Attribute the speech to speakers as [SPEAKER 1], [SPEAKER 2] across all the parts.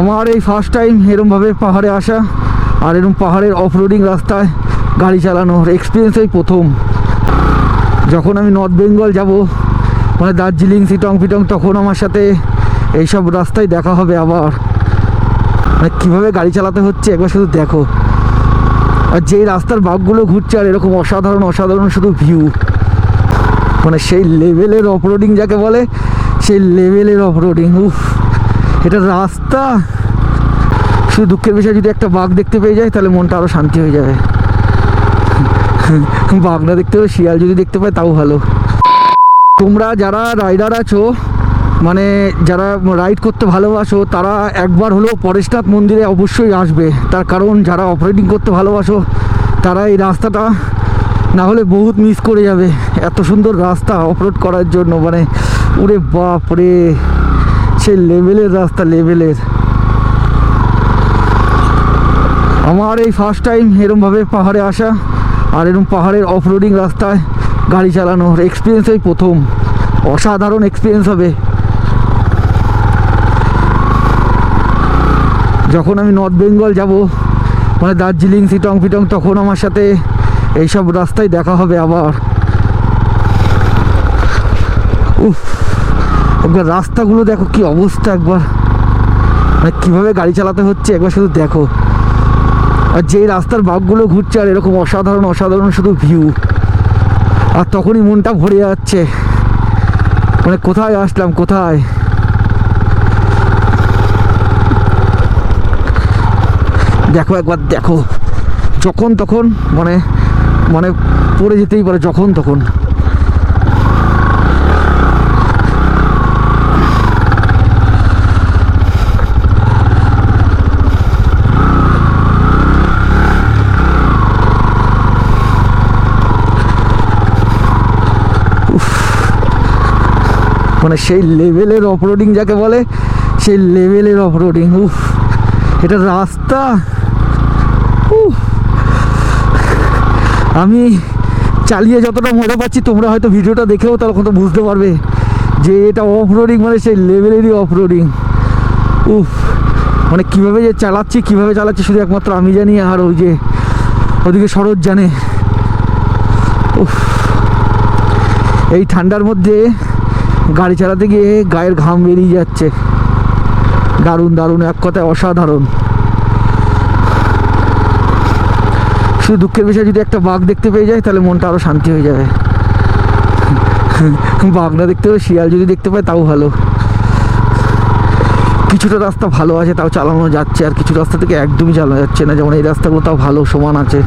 [SPEAKER 1] আমার এই first time এরমভাবে পাহাড়ে আসা আর এরম পাহাড়ের অফ রোডিং রাস্তায় গাড়ি চালানোর এক্সপিরিয়েন্স এই প্রথম। যখন আমি নর্থ বেঙ্গল যাব মানে দার্জিলিং সিটং ফিটং তখন আমার সাথে এইসব রাস্তায় দেখা হবে আবার। মানে কীভাবে গাড়ি চালাতে হচ্ছে একবার শুধু দেখো। আর যেই রাস্তার বাঘগুলো ঘুরছে আর এরকম অসাধারণ অসাধারণ শুধু ভিউ মানে সেই লেভেলের অফরোডিং যাকে বলে, সেই লেভেলের অফরোডিং উফ। এটা রাস্তা। শুধু দুঃখের বিষয়, যদি একটা বাঘ দেখতে পেয়ে যায়, তাহলে মনটা আরও শান্তি হয়ে যাবে। বাঘ না দেখতে হবে শিয়াল যদি দেখতে পায়, তাও ভালো। তোমরা যারা রাইডার আছো মানে যারা রাইড করতে ভালোবাসো, তারা একবার হলেও পরেশনাথ মন্দিরে অবশ্যই আসবে। তার কারণ, যারা অপারেটিং করতে ভালোবাসো, তারা এই রাস্তাটা না হলে বহুত মিস করে যাবে। এত সুন্দর রাস্তা অফরোড করার জন্য মানে উরে বাপ রে সে লেভেলের রাস্তা লেভেলের আমার এই ফার্স্ট টাইম এরমভাবে পাহাড়ে আসা আর এরম পাহাড়ের অফ রোডিং রাস্তায় গাড়ি চালানোর এক্সপিরিয়েন্স এই প্রথম। অসাধারণ এক্সপিরিয়েন্স হবে। যখন আমি নর্থ বেঙ্গল যাব মানে দার্জিলিং সিটং ফিটং তখন আমার সাথে এইসব রাস্তায় দেখা হবে আবার। উফ। একবার রাস্তাগুলো দেখো কি অবস্থা একবার। মানে কীভাবে গাড়ি চালাতে হচ্ছে, একবার শুধু দেখো। আর যেই রাস্তার বাঘগুলো ঘুরছে, আর এরকম অসাধারণ অসাধারণ শুধু ভিউ আর তখনই মনটা ভরে যাচ্ছে। মানে কোথায় আসলাম, কোথায়? দেখো একবার, দেখো। যখন তখন মানে মানে পড়ে যেতেই পারে, যখন তখন। মানে সেই লেভেলের অফরোডিং যাকে বলে, সেই লেভেলের অফরোডিং উফ। এটা রাস্তা আমি চালিয়ে যতটা মজা পাচ্ছি, তোমরা হয়তো ভিডিওটা দেখেও তখন তো বুঝতে পারবে যে এটা অফ রোডিং মানে সেই লেভেলেরই অফ রোডিং উফ। মানে কীভাবে যে চালাচ্ছি, কীভাবে চালাচ্ছি শুধু একমাত্র আমি জানি, আর ওই যে ওদিকে শরৎ জানে। উফ। এই ঠান্ডার মধ্যে গাড়ি চালাতে গিয়ে গায়ের ঘাম বেরিয়ে যাচ্ছে। দারুণ দারুণ, এক কথায় অসাধারণ। শুধু দুঃখের বিষয়, যদি একটা বাঘ দেখতে পেয়ে যায়, তাহলে মনটা আরও শান্তি হয়ে যাবে। বাঘ না দেখতে হবে শিয়াল যদি দেখতে পায়, তাও ভালো। কিছুটা রাস্তা ভালো আছে, তাও চালানো যাচ্ছে, আর কিছু রাস্তা থেকে একদমই চালানো যাচ্ছে না। যেমন এই রাস্তাগুলো তাও ভালো, সমান আছে।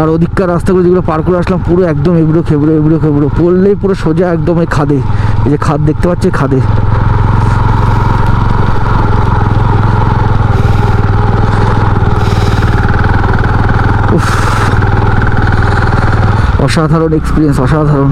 [SPEAKER 1] আর ওদিককার রাস্তাগুলো যেগুলো পার করে আসলাম, পুরো একদম এবড়ো খেবড়ো এবড়ো খেবড়ো। পড়লেই পুরো সোজা একদম এই খাদে। এই যে খাদ দেখতে পাচ্ছি খাদে। অসাধারণ এক্সপিরিয়েন্স অসাধারণ।